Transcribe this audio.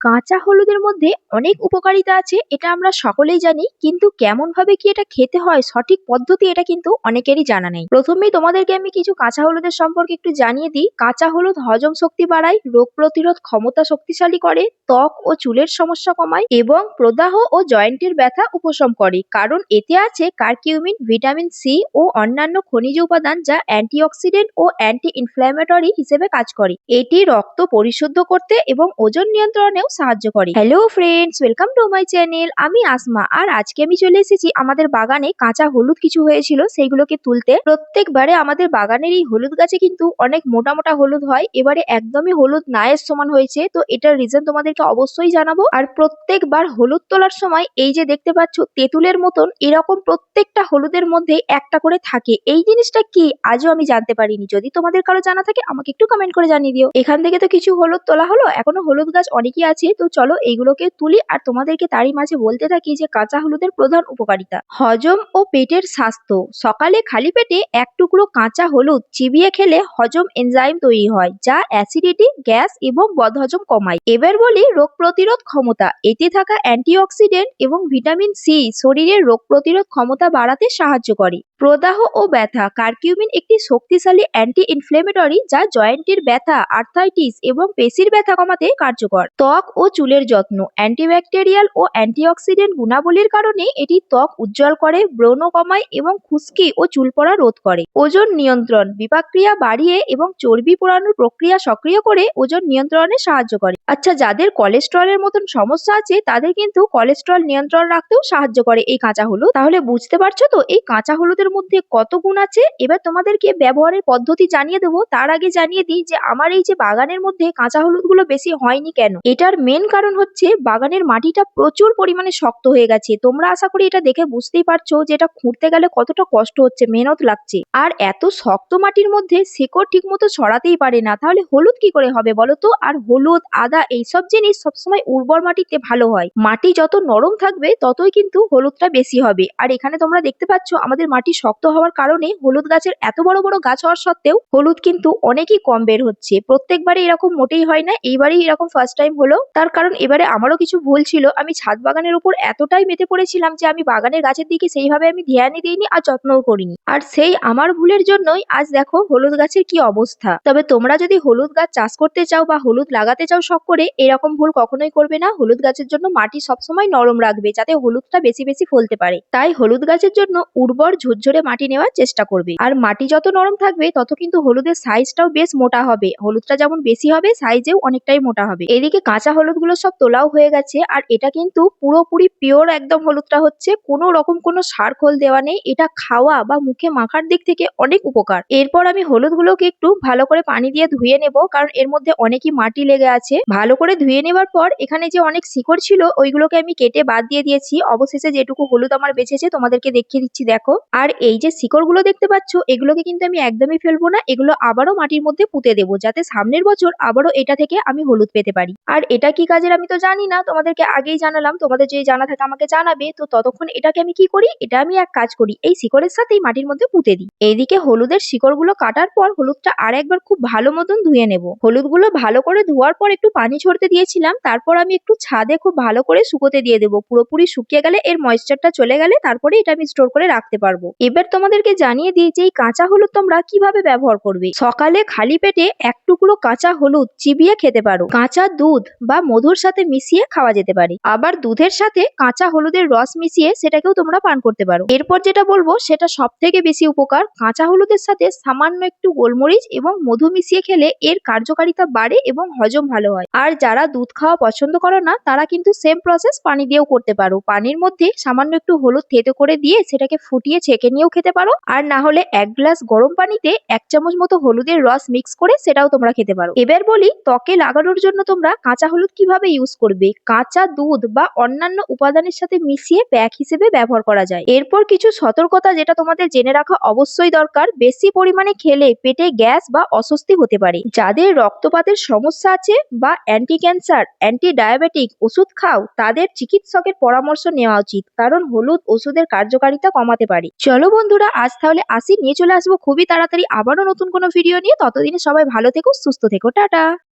কাঁচা হলুদের মধ্যে অনেক উপকারিতা আছে, এটা আমরা সকলেই জানি, কিন্তু কেমন ভাবে কি এটা খেতে হয়, সঠিক পদ্ধতি এটা কিন্তু অনেকেরই জানা নেই। প্রথমেই তোমাদেরকে আমি কিছু কাঁচা হলুদের সম্পর্কে একটু জানিয়ে দিই। কাঁচা হলুদ হজম শক্তি বাড়ায়, রোগ প্রতিরোধ ক্ষমতা শক্তিশালী করে, ত্বক ও চুলের সমস্যা কমায় এবং প্রদাহ ও জয়েন্টের ব্যথা উপশম করে। কারণ এতে আছে কার্কিউমিন, ভিটামিন সি ও অন্যান্য খনিজ উপাদান যা অ্যান্টিঅক্সিডেন্ট ও অ্যান্টি ইনফ্ল্যামেটরি হিসেবে কাজ করে। এটি রক্ত পরিশুদ্ধ করতে এবং ওজন নিয়ন্ত্রণেও সাহায্য করে। Hello friends welcome to my channel আমি আসমা। আর আজকে আমি চলে এসেছি আমাদের বাগানে কাঁচা হলুদ কিছু হয়েছিল, সেইগুলোকে তুলতে। প্রত্যেকবারে আমাদের বাগানের এই হলুদ গাছে কিন্তু অনেক মোটা মোটা হলুদ হয়। এবারে একদমই হলুদ নায়ের সমান হয়েছে। তো এটার রিজন তোমাদেরকে অবশ্যই জানাব। আর প্রত্যেকবার হলুদ তোলার সময় এই যে দেখতে পাচ্ছ, তেঁতুলের মতন এরকম প্রত্যেকটা হলুদের মধ্যে একটা করে থাকে। এই জিনিসটা কি? আজও আমি জানতে পারিনি। যদি তোমাদের কারও জানা থাকে, আমাকে একটু কমেন্ট করে জানিয়ে দিও। এখান থেকে তো কিছু হলুদ তোলা হলো। এখনও হলুদ গাছ অনেকই আছে। তো চলো এইগুলোকে তুলি আর তোমাদেরকে তারই মাঝে বলতে থাকি যে কাঁচা হলুদের প্রধান উপকারিতা। হজম ও পেটের স্বাস্থ্য। সকালে খালি পেটে এক টুকরো কাঁচা হলুদ চিবিয়ে খেলে হজম এনজাইম তৈরি হয়, যা অ্যাসিডিটি, গ্যাস এবং বদহজম কমায়। এবার বলি রোগ প্রতিরোধ ক্ষমতা। এতে থাকা অ্যান্টিঅক্সিডেন্ট এবং ভিটামিন সি শরীরের রোগ প্রতিরোধ ক্ষমতা বাড়াতে সাহায্য করে। প্রদাহ ও ব্যথা। কার্কিউমিন একটি শক্তিশালী অ্যান্টি ইনফ্লেমেটরি যা জয়েন্টের ব্যথা, আর্থাইটিস এবং পেশির ব্যথা কমাতে কার্যকর। ত্বক ও চুলের যত্ন। অ্যান্টিব্যাকটেরিয়াল ও অ্যান্টিঅক্সিডেন্ট গুণাবলীর কারণে এটি ত্বক উজ্জ্বল করে, ব্রণ কমায় এবং খুশকি ও চুল পড়া রোধ করে। ওজন নিয়ন্ত্রণ বিপাকক্রিয়া বাড়িয়ে এবং চর্বি পোড়ানোর প্রক্রিয়া সক্রিয় করে ওজন নিয়ন্ত্রণে সাহায্য করে। আচ্ছা যাদের কোলেস্ট্রলের মতন সমস্যা আছে, তাদের কিন্তু কোলেস্ট্রল নিয়ন্ত্রণ রাখতেও সাহায্য করে এই কাঁচা হলুদ। তাহলে বুঝতে পারছ তো, এই কাঁচা হলুদের মধ্যে কত গুণ আছে? এবার তোমাদেরকে ব্যবহারের পদ্ধতি জানিয়ে দেবো। তার আগে জানিয়ে দিই যে, আমার এই যে বাগানের মধ্যে কাঁচা হলুদগুলো বেশি হয়নি কেন? এটার মেন কারণ হচ্ছে বাগানের মাটিটা প্রচুর পরিমাণে শক্ত হয়ে গেছে। তোমরা আশা করি এটা দেখে বুঝতেই পারছ যে এটা খুঁড়তে গেলে কতটা কষ্ট হচ্ছে, মেহনত লাগছে। আর এত শক্ত মাটির মধ্যে শেকড় ঠিক মতো ছড়াতেই পারে না। তাহলে হলুদ কি করে হবে বলো তো? আর হলুদ, আদা এইসব জিনিস সবসময় উর্বর মাটিতে ভালো হয়। মাটি যত নরম থাকবে, ততই কিন্তু হলুদটা বেশি হবে। আর এখানে তোমরা দেখতে পাচ্ছ, আমাদের মাটি শক্ত হওয়ার কারণে হলুদ গাছের এত বড় বড় গাছ হওয়ার সত্ত্বেও হলুদ কিন্তু অনেকই কম বের হচ্ছে। প্রত্যেকবারে এরকম মোটেই হয় না। এইবারেই এরকম ফার্স্ট টাইম হলো। তার কারণ এবারে আমারও কিছু ভুল ছিল। আমি ছাদ বাগানের উপর এতটাই মেতে পড়েছিলাম যে আমি বাগানের গাছের দিকে সেইভাবে আমি ধ্যানই দিইনি আর যত্নও করিনি। আর সেই আমার ভুলের জন্যই আজ দেখো হলুদ গাছের কি অবস্থা। তবে তোমরা যদি হলুদ গাছ চাষ করতে চাও বা হলুদ লাগাতে চাও শখ করে, এরকম ভুল কখনোই করবে না। হলুদ গাছের জন্য মাটি সবসময় নরম রাখবে যাতে হলুদটা বেশি বেশি ফলতে পারে। তাই হলুদ গাছের জন্য উর্বর ঝুরঝুরে মাটি নেওয়ার চেষ্টা করবে। আর মাটি যত নরম থাকবে, তত কিন্তু হলুদের সাইজটাও বেশ মোটা হবে। হলুদটা যেমন বেশি হবে সাইজেও অনেকটাই মোটা হবে। এদিকে কাঁচা হলুদগুলো সব তোলাও হয়ে গেছে। আর এটা কিন্তু পুরোপুরি পিওর একদম হলুদটা হচ্ছে। কোনো রকম কোনো সার খোল দেওয়া নেই। এটা খাওয়া বা মুখে মাখার দিক থেকে অনেক উপকার। এরপর আমি হলুদগুলোকে একটু ভালো করে পানি দিয়ে ধুয়ে নেব। কারণ এর মধ্যে অনেকই মাটি লেগে আছে। ভালো করে ধুয়ে নেবার পর এখানে যে অনেক শিকড় ছিল, ওইগুলোকে আমি কেটে বাদ দিয়ে দিয়েছি। অবশেষে যেটুকু হলুদ আমার বেঁচেছে, তোমাদেরকে দেখিয়ে দিচ্ছি, দেখো। আর এই যে শিকড়গুলো দেখতে পাচ্ছ, এগুলোকে কিন্তু আমি একদমই ফেলব না। এগুলো আবারও মাটির মধ্যে পুঁতে দেবো, যাতে সামনের বছর আবারও এটা থেকে আমি হলুদ পেতে পারি। আর এটা কি কাজের আমি তো জানি না, তোমাদেরকে আগেই জানালাম, তোমাদের যদি জানা থাকে আমাকে জানাবে, তো ততক্ষণ এটাকে আমি কি করি? এটা আমি এক কাজ করি, এই শিকড়ের সাথেই মাটির মধ্যে পুঁতে দিই। এইদিকে হলুদের শিকড়গুলো কাটার পর হলুদটা আর একবার খুব ভালো মতন ধুয়ে নেব। হলুদগুলো ভালো করে ধোয়ার পর একটু পানি ছড়তে দিয়েছিলাম, তারপর আমি একটু ছাদে খুব ভালো করে শুকোতে দিয়ে দেবো। পুরোপুরি শুকিয়ে গেলে এর ময়েশ্চারটা চলে গেলে তারপরে এটা আমি স্টোর করে রাখতে পারব। এবার তোমাদেরকে জানিয়ে দিই যে এই কাঁচা হলুদ তোমরা কীভাবে ব্যবহার করবে। সকালে খালি পেটে এক টুকরো কাঁচা হলুদ চিবিয়ে খেতে পারো। কাঁচা দুধ বা মধুর সাথে মিশিয়ে খাওয়া যেতে পারে। আবার দুধের সাথে কাঁচা হলুদের রস মিশিয়ে সেটাকেও তোমরা পান করতে পারো। এরপর যেটা বলব, সেটা সব থেকে বেশি উপকার, কাঁচা হলুদের সাথে সামান্য একটু গোলমরিচ এবং মধু মিশিয়ে খেলে এর কার্যকারিতা বাড়ে এবং হজম ভালো হয়। আর যারা দুধ খাওয়া পছন্দ করো না, তারা কিন্তু সেম প্রসেস পানি দিয়েও করতে পারো। পানির মধ্যে সামান্য একটু হলুদ থেতো করে দিয়ে সেটাকে ফুটিয়ে ছেঁকে নিয়েও খেতে পারো। আর না হলে এক গ্লাস গরম পানিতে এক চামচ মতো হলুদের রস মিক্স করে সেটাও তোমরা খেতে পারো। এবার বলি, ত্বকে লাগানোর জন্য তোমরা কাঁচা হলুদ কীভাবে ইউজ করবে? কাঁচা দুধ বা অন্যান্য উপাদানের সাথে মিশিয়ে প্যাক হিসেবে ব্যবহার করা যায়। এরপর কিছু সতর্কতা যেটা তোমাদের জেনে রাখা অবশ্যই দরকার, বেশি পরিমাণে খেলে পেটে গ্যাস বা অস্বস্তি হতে পারে। যাদের রক্তপাতের সমস্যা আছে বা অ্যান্টি ক্যান্সার অ্যান্টি ডায়াবেটিক ওষুধ খাও, তাদের চিকিৎসকের পরামর্শ নেওয়া উচিত, কারণ হলুদ ওষুধের কার্যকারিতা কমাতে পারে। চলো বন্ধুরা, আজ তাহলে আসি, নিয়ে চলে আসব খুবই তাড়াতাড়ি আবারও নতুন কোনো ভিডিও নিয়ে। ততদিনে সবাই ভালো থেকো, সুস্থ থেকো, টাটা!